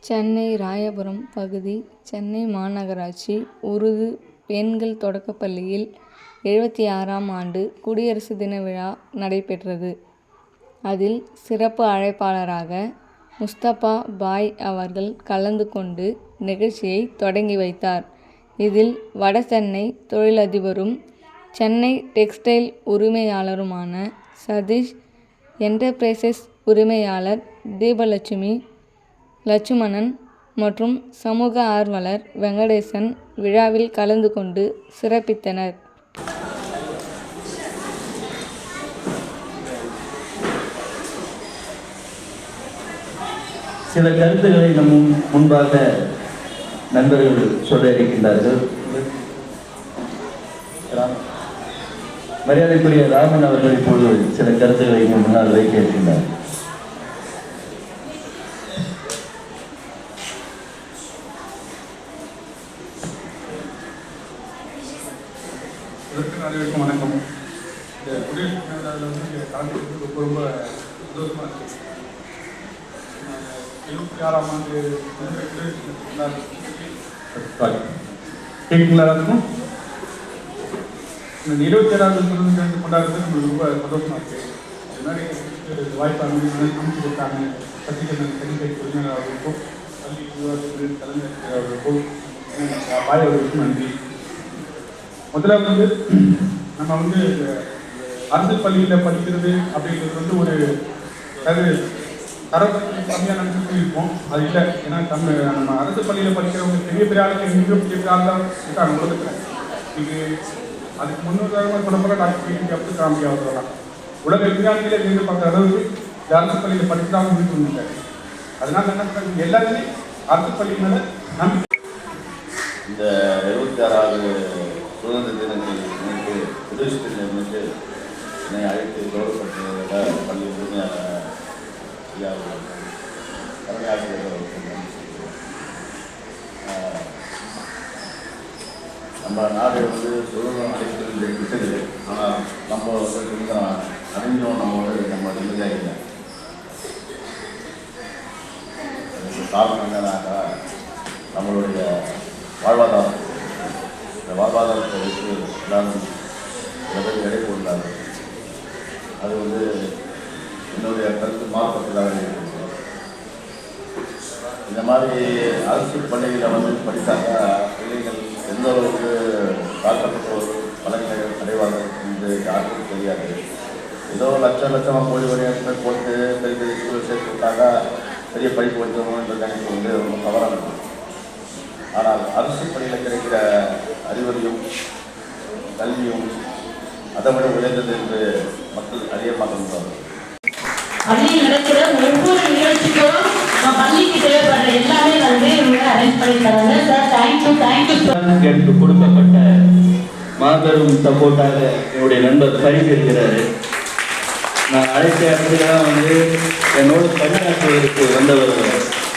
சென்னை ராயபுரம் பகுதி சென்னை மாநகராட்சி உருது பெண்கள் தொடக்கப்பள்ளியில் எழுபத்தி ஆறாம் ஆண்டு குடியரசு தின விழா நடைபெற்றது. அதில் சிறப்பு அழைப்பாளராக முஸ்தபா பாய் அவர்கள் கலந்து கொண்டு நிகழ்ச்சியை தொடங்கி வைத்தார். இதில் வட சென்னை தொழிலதிபரும் சென்னை டெக்ஸ்டைல் உரிமையாளருமான சதீஷ் என்டர்பிரைசஸ் உரிமையாளர் தீபலட்சுமி லட்சுமணன் மற்றும் சமூக ஆர்வலர் வெங்கடேசன் விழாவில் கலந்து கொண்டு சிறப்பித்தனர். சில கருத்துக்களை நம் முன்பாக நண்பர்கள் சொல்ல இருக்கின்றார்கள் மரியாதைக்குரிய ராமன் அவர்கள் இப்பொழுது சில கருத்துக்களை முன்னால் வைக்க இருக்கின்றார் அனைவருக்கும் அனைவருக்கும் வணக்கம். இந்த குடியரசு தின வந்து இங்கே கலந்துக்கிறது ரொம்ப ரொம்ப சந்தோஷமாக இருக்குது எழுபத்தி ஆறாம் ஆண்டு சாரி கேட்குங்களா எல்லாருக்கும் இந்த இருபத்தி ஏழாவது சுதந்திர தினத்தை கொண்டாடுறது நம்மளுக்கு ரொம்ப சந்தோஷமாக இருக்குது அது மாதிரி ஒரு வாய்ப்பு அமைச்சு அமைச்சு கொடுத்தாங்க சத்தியகரன் கல்வித்துறை உரிமையாளர் கல்வி பள்ளி நிர்வாகத்திற்கு தலைமை அவர்களுக்கும் பாய் நன்றி முதல்ல வந்து நம்ம வந்து அரசு பள்ளியில் படிக்கிறது அப்படிங்கிறது வந்து ஒரு அது தரத்துக்கு கம்மியாக நினச்சிட்டு இருப்போம் அது இல்லை. ஏன்னா தமிழ் நம்ம அரசு பள்ளியில் படிக்கிறவங்க பெரிய பெரிய ஆளுக்கு மிக பெரிய பெரிய ஆள் இருக்காங்க உலகத்தில். இது அதுக்கு முன்னோட்டாக தரமாக டாக்டர் பிடிபி அப்துல் கலாம் அவர்களாம் உலக விஞ்ஞானிகளே இருந்து பார்க்குற அளவுக்கு இந்த அரசு பள்ளியில் படிக்கிறாங்க தான் அதனால என்ன பண்ணுறாங்க எல்லாருமே அரசு பள்ளி மேலே நம்பிக்கை இந்த எழுபத்தி ஆறாவது சுதந்திர தினத்தை முன்னிட்டு குடியரசு தின முன்னிட்டு என்னை அழைத்து கௌரவப்படுத்தியதில் பள்ளி உரிமையாளர் ஐயா அவர்களுக்கும் தலைமை ஆசிரியர் அவர்களுக்கு நன்றி சொல்கிறேன். நம்ம நாடு வந்து சுதந்திரம் அளிக்கிறது விட்டது ஆனால் நம்ம வந்து சுதந்திரம் அடைஞ்சோம் நம்ம வந்து நம்ம நிம்மதியாக இல்லை காரணம் என்னன்னாக்கா நம்மளுடைய வாழ்வாதாரம் இந்த வாழ்வாதாரத்தை வைத்து எல்லாரும் சில எடை போடுறாங்க அது வந்து என்னுடைய கருத்து மாறுபட்டதாக இருக்குது இந்த மாதிரி அரசு பள்ளிகளில் வந்து படித்தாங்க பிள்ளைகள் எந்த அளவுக்கு தாக்கப்பட்ட ஒரு அடைவார்கள் என்று யாருக்கும் தெரியாது. ஏதோ லட்சம் லட்சமாக கோடி கோடியாக போட்டு பெரிய பெரிய ஸ்கூலில் சேர்த்து விட்டாங்க பெரிய படிப்பு படித்தவங்கன்ற கணிப்பு வந்து ரொம்ப தவறாக இருக்கும் ஆனால் அரசு பள்ளியில் கிடைக்கிற அறிவுரையும் கல்வியும் அதை விட உயர்ந்தது என்று மக்கள் அறிய மாட்டேங்கிறார்கள் பள்ளியில் நடக்கிற ஒவ்வொரு நிகழ்ச்சிக்கும் நம்ம பள்ளிக்கு தேவைப்படுற எல்லாமே வந்து இவங்க அரேஞ்ச் பண்ணி தராங்க சார் தேங்க்யூ தேங்க்யூ சார் எனக்கு கொடுக்கப்பட்ட மாபெரும் சப்போர்ட்டாக என்னுடைய நண்பர் பரிசு இருக்கிறாரு. நான் அழைத்த இடத்துலாம் வந்து என்னோடு பணியாற்றுவதற்கு வந்தவர்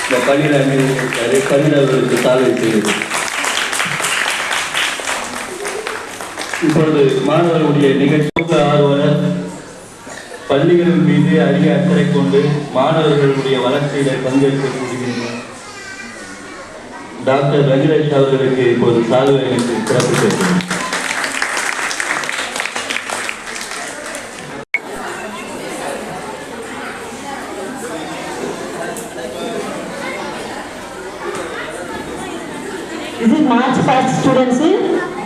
இந்த பணியில் அங்கிருக்காரு பணியில் அவர்களுக்கு சாலை இப்பொழுது மாணவர்களுடைய நிகழ்ச்சி ஆர்வலர் பள்ளிகளின் மீது அதிக அக்கறை கொண்டு மாணவர்களுடைய வளர்ச்சியில கூறுகின்றனர் டாக்டர் வெங்கடேஷ் அவர்களுக்கு இப்போது சால்வை சிறப்பு சேர்க்கிறேன். இது மார்ச் பாஸ்ட் ஸ்டூடெண்ட்ஸு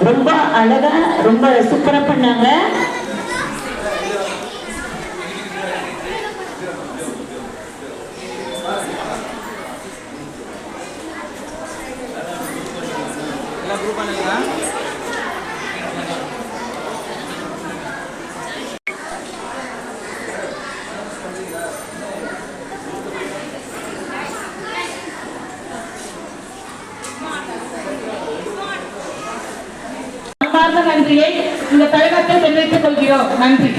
ரொம்ப அழகா ரொம்ப சூப்பரா பண்ணாங்க. அன்பார்ந்த நன்றியை இந்த தலைவர்கள் தெரிவித்துக் கொள்கிறோம். நன்றி.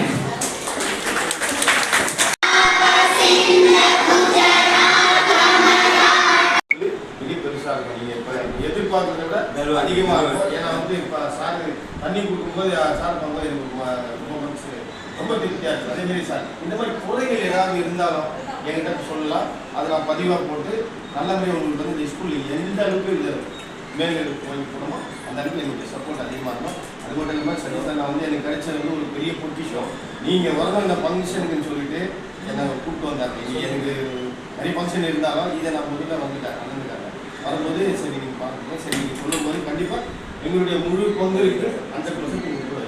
மிக பெருசாக இப்போ எதிர்பார்க்கறத விட அதிகமாக இருக்கும். ஏன்னா வந்து இப்போ சார் தண்ணி கொடுக்கும்போது சார் பண்ணும்போது எனக்கு ரொம்ப மனசு ரொம்ப திருப்தியாக இருக்குது அதேமாரி சார் இந்த மாதிரி குறைகள் ஏதாவது இருந்தாலும் என்கிட்ட சொல்லலாம். அதை நான் பதிவாக போட்டு நல்ல மாதிரி உங்களுக்கு வந்து இந்த ஸ்கூலில் எந்த அளவுக்கு இந்த மேலே வாங்கி போடணுமோ அந்த அளவுக்கு எங்களுக்கு சப்போர்ட் அதிகமாக இருக்கும் அது மட்டும் இல்லாமல் சரி நான் வந்து எனக்கு கிடைச்சது வந்து ஒரு பெரிய பொக்கிஷம் நீங்கள் வரணும் இந்த ஃபங்க்ஷனுக்குன்னு சொல்லிட்டு என்னை கூப்பிட்டு வந்தாங்க எனக்கு நிறைய ஃபங்க்ஷன் இருந்தாலும் இதை நான் முதல்ல வந்துட்டேன் வந்துட்டாங்க வரும்போது சரி நீங்கள் பார்க்குறீங்க சரி நீங்கள் சொல்லும்போது கண்டிப்பாக எங்களுடைய முழு பங்கு இருக்குது ஹண்ட்ரட் பர்சன்ட் எங்களுக்கு கூட